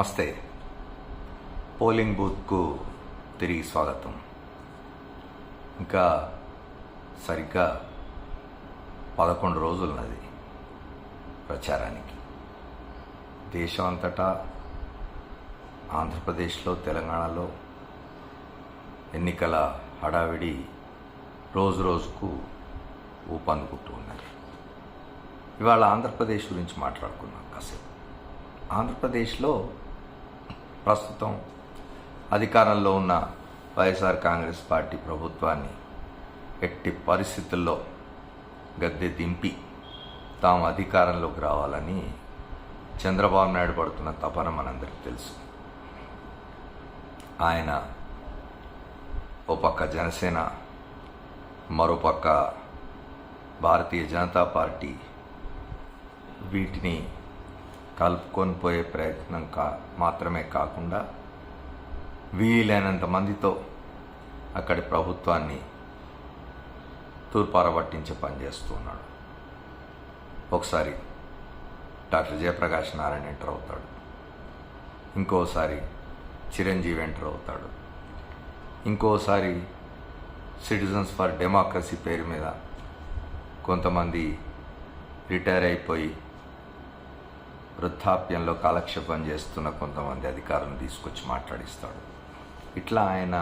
నమస్తే. పోలింగ్ బూత్కు తిరిగి స్వాగతం. ఇంకా సరిగ్గా పదకొండు రోజులున్నది ప్రచారానికి. దేశం అంతటా ఆంధ్రప్రదేశ్లో తెలంగాణలో ఎన్నికల హడావిడి రోజు రోజుకు ఊపందుకుంటూ ఉన్నారు ఇవాళ ఆంధ్రప్రదేశ్ గురించి మాట్లాడుకున్నాం కాసేపు. ఆంధ్రప్రదేశ్లో ప్రస్తుతం అధికారంలో ఉన్న వైఎస్ఆర్ కాంగ్రెస్ పార్టీ ప్రభుత్వాన్ని ఎట్టి పరిస్థితుల్లో గద్దె దింపి తాము అధికారంలోకి రావాలని చంద్రబాబు నాయుడు పడుతున్న తపన మనందరికీ తెలుసు. ఆయన ఓ పక్క జనసేన మరోపక్క భారతీయ జనతా పార్టీ వీటిని కలుపుకొని పోయే ప్రయత్నం కా మాత్రమే కాకుండా వీలైనంత మందితో అక్కడి ప్రభుత్వాన్ని తూర్పారబట్టించే పని చేస్తున్నాడు ఒకసారి డాక్టర్ జయప్రకాష్ నారాయణ ఎంటర్ అవుతాడు. ఇంకోసారి చిరంజీవి ఎంటర్ అవుతాడు. ఇంకోసారి సిటిజన్స్ ఫర్ డెమోక్రసీ పేరు మీద కొంతమంది రిటైర్ అయిపోయి వృద్ధాప్యంలో కాలక్షేపం చేస్తున్న కొంతమంది అధికారులను తీసుకొచ్చి మాట్లాడిస్తాడు. ఇట్లా ఆయన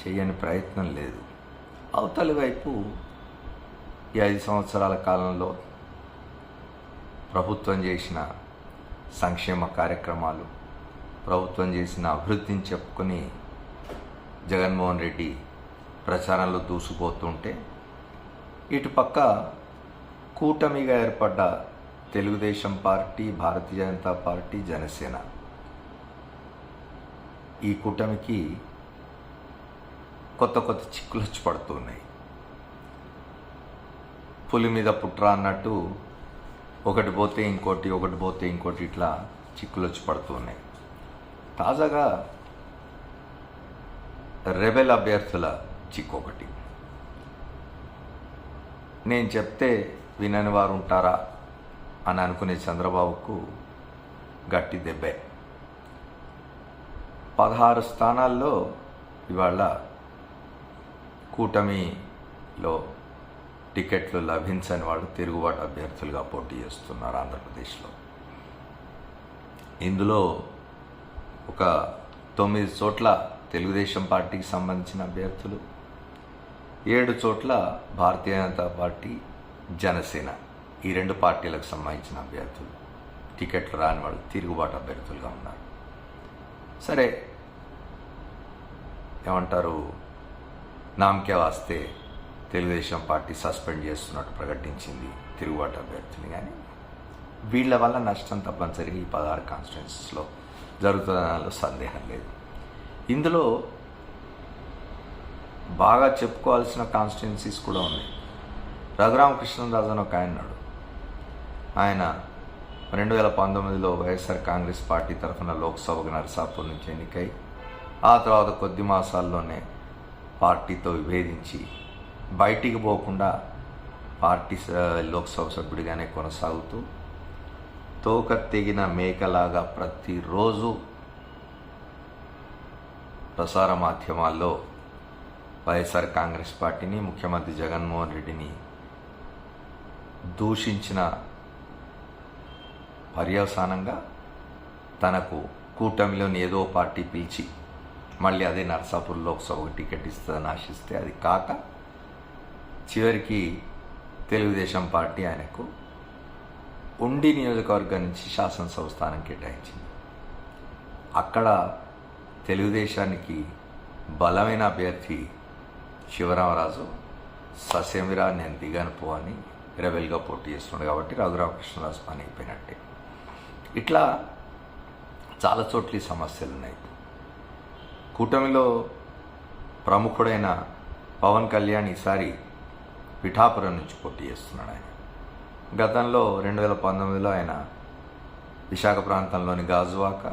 చేయని ప్రయత్నం లేదు. అవతలి వైపు ఈ ఐదు సంవత్సరాల కాలంలో ప్రభుత్వం చేసిన సంక్షేమ కార్యక్రమాలు ప్రభుత్వం చేసిన అభివృద్ధిని చెప్పుకొని జగన్మోహన్ రెడ్డి ప్రచారంలో దూసుకుపోతుంటే ఇటుపక్క కూటమిగా ఏర్పడ్డ తెలుగుదేశం పార్టీ భారతీయ జనతా పార్టీ జనసేన. ఈ కూటమికి కొత్త కొత్త చిక్కులు వచ్చి పడుతున్నాయి. పులి మీద పుట్ర అన్నట్టు ఒకటి పోతే ఇంకోటి ఒకటి పోతే ఇంకోటి ఇట్లా చిక్కులు వచ్చి పడుతున్నాయి. తాజాగా రెబెల్ అభ్యర్థుల చిక్కు ఒకటి. నేను చెప్తే వినని వారు ఉంటారా? అని అనుకునే చంద్రబాబుకు గట్టి దెబ్బే. పదహారు స్థానాల్లో ఇవాళ కూటమిలో టికెట్లు లభించని వాళ్ళు తిరుగుబాటు అభ్యర్థులుగా పోటీ చేస్తున్నారు ఆంధ్రప్రదేశ్లో. ఇందులో ఒక తొమ్మిది చోట్ల తెలుగుదేశం పార్టీకి సంబంధించిన అభ్యర్థులు ఏడు చోట్ల భారతీయ జనతా పార్టీ జనసేన. ఈ రెండు పార్టీలకు సంబంధించిన అభ్యర్థులు. టికెట్లు రాని వాళ్ళు తిరుగుబాటు అభ్యర్థులుగా ఉన్నారు. సరే ఏమంటారు? నామకే వాస్తే తెలుగుదేశం పార్టీ సస్పెండ్ చేస్తున్నట్టు ప్రకటించింది తిరుగుబాటు అభ్యర్థులు. కానీ వీళ్ళ వల్ల నష్టం తప్పనిసరిగా ఈ పదహారు కాన్స్టిట్యున్సీస్లో జరుగుతుందనలో సందేహం లేదు. ఇందులో బాగా చెప్పుకోవాల్సిన కాన్స్టిట్యున్సీస్ కూడా ఉన్నాయి. రఘురామకృష్ణరాజు అని ఒక ఆయన ఆయన రెండు వేల పంతొమ్మిదిలో వైఎస్ఆర్ కాంగ్రెస్ పార్టీ తరఫున లోక్సభకు నరసాపూర్ నుంచి ఎన్నికై ఆ తర్వాత కొద్ది మాసాల్లోనే పార్టీతో విభేదించి బయటికి పోకుండా పార్టీ స- లోక్సభ సభ్యుడిగానే కొనసాగుతూ తోక తెగిన మేకలాగా ప్రతిరోజు ప్రసార మాధ్యమాల్లో వైఎస్ఆర్ కాంగ్రెస్ పార్టీని ముఖ్యమంత్రి జగన్మోహన్ రెడ్డిని దూషించిన పర్యవసానంగా తనకు కూటమిలోని ఏదో పార్టీ పిలిచి మళ్ళీ అదే నర్సాపూర్ లోక్సభకు టికెట్ ఇస్తుందని ఆశిస్తే అది కాక చివరికి తెలుగుదేశం పార్టీ ఆయనకు ఉండి నియోజకవర్గం నుంచి శాసనసభ స్థానం కేటాయించింది. అక్కడ తెలుగుదేశానికి బలమైన అభ్యర్థి శివరామరాజు ససేమిరా నేను దిగాను పో అని రెబెల్గా పోటీ చేస్తున్నాడు కాబట్టి రఘురామకృష్ణరాజు పని అయిపోయినట్టే. ఇట్లా చాలా చోట్ల ఈ సమస్యలు ఉన్నాయి కూటమిలో ప్రముఖుడైన పవన్ కళ్యాణ్ ఈసారి పిఠాపురం నుంచి పోటీ చేస్తున్నాడు ఆయన. గతంలో రెండు వేల పంతొమ్మిదిలో ఆయన విశాఖ ప్రాంతంలోని గాజువాక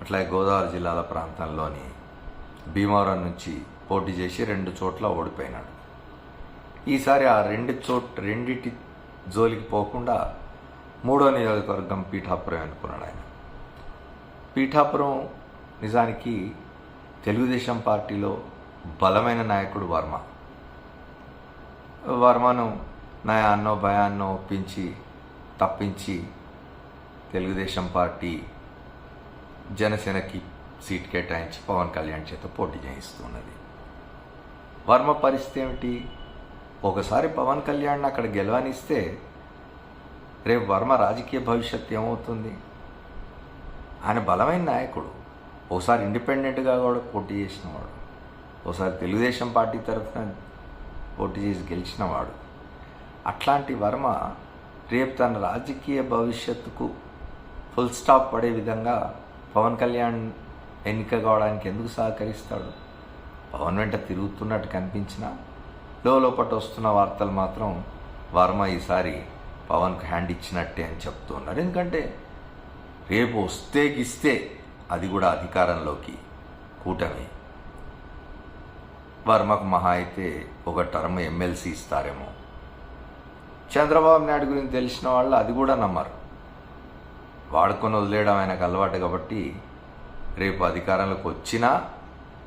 అట్లాగే గోదావరి జిల్లాల ప్రాంతంలోని భీమవరం నుంచి పోటీ చేసి రెండు చోట్ల ఓడిపోయినాడు. ఈసారి ఆ రెండు చోట్ రెండిటి జోలికి పోకుండా మూడో నియోజకవర్గం పీఠాపురం అనుకున్నాడు ఆయన. పీఠాపురం నిజానికి తెలుగుదేశం పార్టీలో బలమైన నాయకుడు వర్మ. వర్మను నయాన్నో భయాన్నో ఒప్పించి తప్పించి తెలుగుదేశం పార్టీ జనసేనకి సీట్ కేటాయించి పవన్ కళ్యాణ్ చేత పోటీ చేయిస్తున్నది. వర్మ పరిస్థితి ఏమిటి? ఒకసారి పవన్ కళ్యాణ్ అక్కడ గెలవనిస్తే రేపు వర్మ రాజకీయ భవిష్యత్తు ఏమవుతుంది? ఆయన బలమైన నాయకుడు. ఒకసారి ఇండిపెండెంట్గా కూడా పోటీ చేసినవాడు. ఒకసారి తెలుగుదేశం పార్టీ తరఫున పోటీ చేసి గెలిచినవాడు. అట్లాంటి వర్మ రేపు తన రాజకీయ భవిష్యత్తుకు ఫుల్ స్టాప్ పడే విధంగా పవన్ కళ్యాణ్ ఎన్నిక కావడానికి ఎందుకు సహకరిస్తాడు? పవన్ వెంట తిరుగుతున్నట్టు కనిపించినా లోపట వస్తున్న వార్తలు మాత్రం వర్మ ఈసారి పవన్కి హ్యాండ్ ఇచ్చినట్టే అని చెప్తున్నారు. ఎందుకంటే రేపు వస్తే గిస్తే అది కూడా అధికారంలోకి కూటమి. వర్మకు మహా అయితే ఒక టర్మ్ ఎమ్మెల్సీ ఇస్తారేమో. చంద్రబాబు నాయుడు గురించి తెలిసిన వాళ్ళు అది కూడా నమ్మరు. వాడుకొని వదిలేయడం ఆయనకు అలవాటు కాబట్టి రేపు అధికారంలోకి వచ్చినా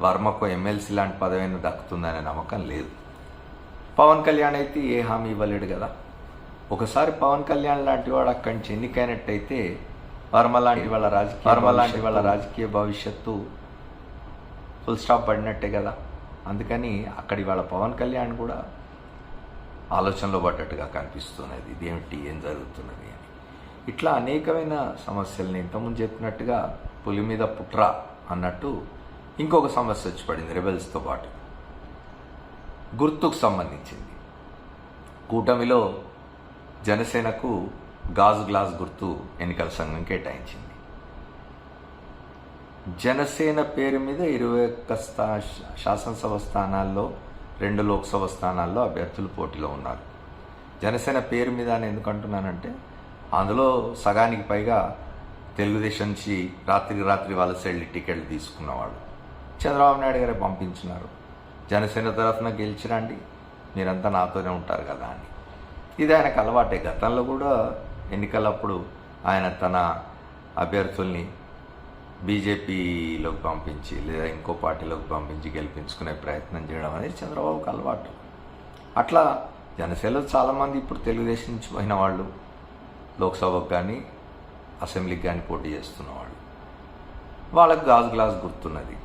వర్మకు ఎమ్మెల్సీ లాంటి పదవిని దక్కుతుందనే నమ్మకం లేదు. పవన్ కళ్యాణ్ అయితే ఏ హామీ ఇవ్వలేడు కదా. ఒకసారి పవన్ కళ్యాణ్ లాంటి వాడు అక్కడి నుంచి ఎన్నికైనట్టయితే వర్మ లాంటి వాళ్ళ రాజకీయ వర్మ లాంటి వాళ్ళ రాజకీయ భవిష్యత్తు ఫుల్ స్టాప్ పడినట్టే కదా. అందుకని అక్కడి వాళ్ళ పవన్ కళ్యాణ్ కూడా ఆలోచనలో పడ్డట్టుగా కనిపిస్తున్నది. ఇదేమిటి? ఏం జరుగుతున్నది అని. ఇట్లా అనేకమైన సమస్యల్ని ఇంతకుముందు చెప్పినట్టుగా పులి మీద పుట్ర అన్నట్టు ఇంకొక సమస్య వచ్చి పడింది రెబెల్స్తో పాటు. గుర్తుకు సంబంధించింది. కూటమిలో జనసేనకు గాజు గ్లాస్ గుర్తు ఎన్నికల సంఘం కేటాయించింది. జనసేన పేరు మీద ఇరవై ఒక్క స్థా శాసనసభ స్థానాల్లో రెండు లోక్సభ స్థానాల్లో అభ్యర్థులు పోటీలో ఉన్నారు. జనసేన పేరు మీద అని ఎందుకు అంటున్నానంటే అందులో సగానికి పైగా తెలుగుదేశం నుంచి రాత్రికి రాత్రి వలస వెళ్ళి టికెట్లు తీసుకున్నవాళ్ళు చంద్రబాబు నాయుడు గారే పంపించినారు. జనసేన తరఫున గెలిచిరండి మీరంతా నాతోనే ఉంటారు కదా అని. ఇది ఆయనకు అలవాటే. గతంలో కూడా ఎన్నికలప్పుడు ఆయన తన అభ్యర్థుల్ని బీజేపీలోకి పంపించి లేదా ఇంకో పార్టీలోకి పంపించి గెలిపించుకునే ప్రయత్నం చేయడం అనేది చంద్రబాబుకు అలవాటు. అట్లా జనసేనలో చాలామంది ఇప్పుడు తెలుగుదేశం నుంచి పోయిన వాళ్ళు లోక్సభకు కానీ అసెంబ్లీకి కానీ పోటీ చేస్తున్న వాళ్ళు. వాళ్ళకు గాజు గ్లాస్ గుర్తున్నది.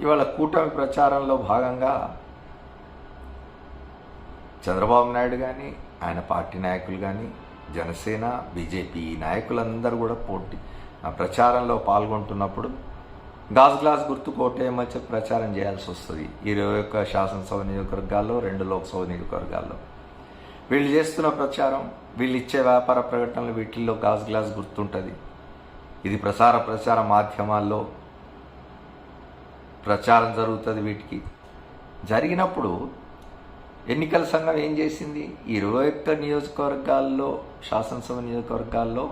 ఇవాళ కూటమి ప్రచారంలో భాగంగా చంద్రబాబు నాయుడు కానీ ఆయన పార్టీ నాయకులు కానీ జనసేన బీజేపీ నాయకులందరూ కూడా పోటీ ఆ ప్రచారంలో పాల్గొంటున్నప్పుడు గాజు గ్లాస్ గుర్తు కోటేయమని చెప్పి ప్రచారం చేయాల్సి వస్తుంది. ఇరవై ఒక్క శాసనసభ నియోజకవర్గాల్లో రెండు లోక్సభ నియోజకవర్గాల్లో. వీళ్ళు చేస్తున్న ప్రచారం వీళ్ళు ఇచ్చే వ్యాపార ప్రకటనలు వీటిల్లో గాజు గ్లాస్ గుర్తుంటుంది. ఇది ప్రసార ప్రచార మాధ్యమాల్లో ప్రచారం జరుగుతుంది వీటికి. జరిగినప్పుడు ఎన్నికల సంఘం ఏం చేసింది? ఇరవై ఒక్క నియోజకవర్గాల్లో శాసనసభ నియోజకవర్గాల్లో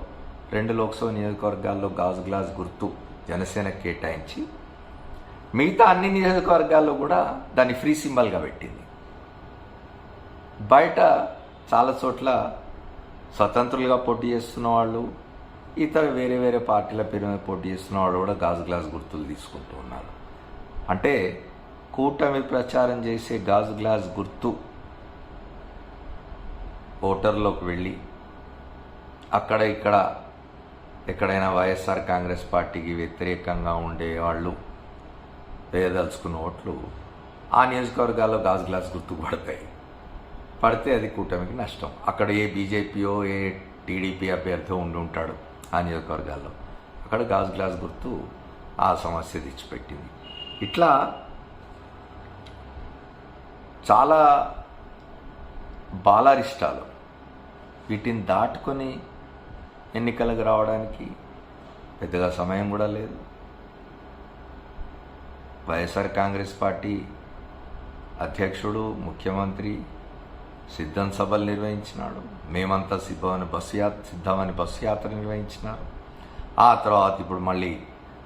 రెండు లోక్సభ నియోజకవర్గాల్లో గాజు గ్లాస్ గుర్తు జనసేన కేటాయించి మిగతా అన్ని నియోజకవర్గాల్లో కూడా దాన్ని ఫ్రీ సింబల్గా పెట్టింది. బయట చాలా చోట్ల స్వతంత్రులుగా పోటీ చేస్తున్న వాళ్ళు ఇతర వేరే వేరే పార్టీల పేరు మీద పోటీ చేస్తున్న వాళ్ళు కూడా గాజు గ్లాస్ గుర్తులు తీసుకుంటూ ఉన్నారు. అంటే కూటమి ప్రచారం చేసే గాజు గ్లాస్ గుర్తు ఓటర్లోకి వెళ్ళి అక్కడ ఇక్కడ ఎక్కడైనా వైఎస్ఆర్ కాంగ్రెస్ పార్టీకి వ్యతిరేకంగా ఉండేవాళ్ళు వేయదలుచుకున్న ఓట్లు ఆ నియోజకవర్గాల్లో గాజు గ్లాస్ గుర్తు పడతాయి. పడితే అది కూటమికి నష్టం. అక్కడ ఏ బీజేపీయో ఏ టీడీపీ అభ్యర్థి ఉండి ఉంటాడు ఆ నియోజకవర్గాల్లో. అక్కడ గాజు గ్లాస్ గుర్తు ఆ సమస్య తెచ్చిపెట్టింది. ఇట్లా చాలా బాలారిష్టాలు. వీటిని దాటుకొని ఎన్నికలకు రావడానికి పెద్దగా సమయం కూడా లేదు. వైఎస్ఆర్ కాంగ్రెస్ పార్టీ అధ్యక్షుడు ముఖ్యమంత్రి సిద్ధం సభలు నిర్వహించినాడు. మేమంతా సిద్ధమని బస్సు యాత్ర సిద్ధమని బస్సు యాత్ర నిర్వహించినారు. ఆ తర్వాత ఇప్పుడు మళ్ళీ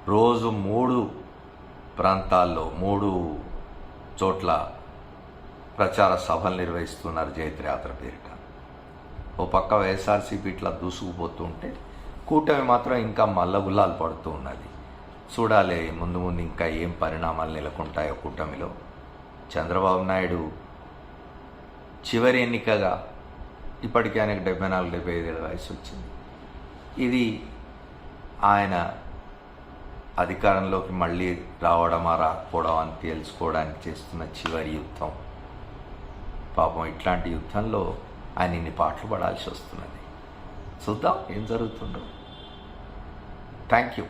రోజు మూడు ప్రాంతాల్లో మూడు చోట్ల ప్రచార సభలు నిర్వహిస్తున్నారు జయత్రయాత్ర పేరిట. ఓ పక్క వైఎస్ఆర్సీపీ ఇట్లా దూసుకుపోతుంటే కూటమి మాత్రం ఇంకా మల్లగుల్లాలు పడుతూ ఉన్నది. చూడాలి ముందు ముందు ఇంకా ఏం పరిణామాలు నెలకొంటాయో కూటమిలో. చంద్రబాబు నాయుడు చివరి ఎన్నికగా ఇప్పటికే ఆయనకు డెబ్బై నాలుగు డెబ్బై ఐదేళ్ళ వయసు వచ్చింది. ఇది ఆయన అధికారంలోకి మళ్ళీ రావడమా రాకపోవడం అని తెలుసుకోవడానికి చేస్తున్న చివరి యుద్ధం. పాపం ఇట్లాంటి యుద్ధంలో ఆయన ఇన్ని పాటలు పడాల్సి వస్తున్నది. చూద్దాం ఏం జరుగుతుందో. Thank you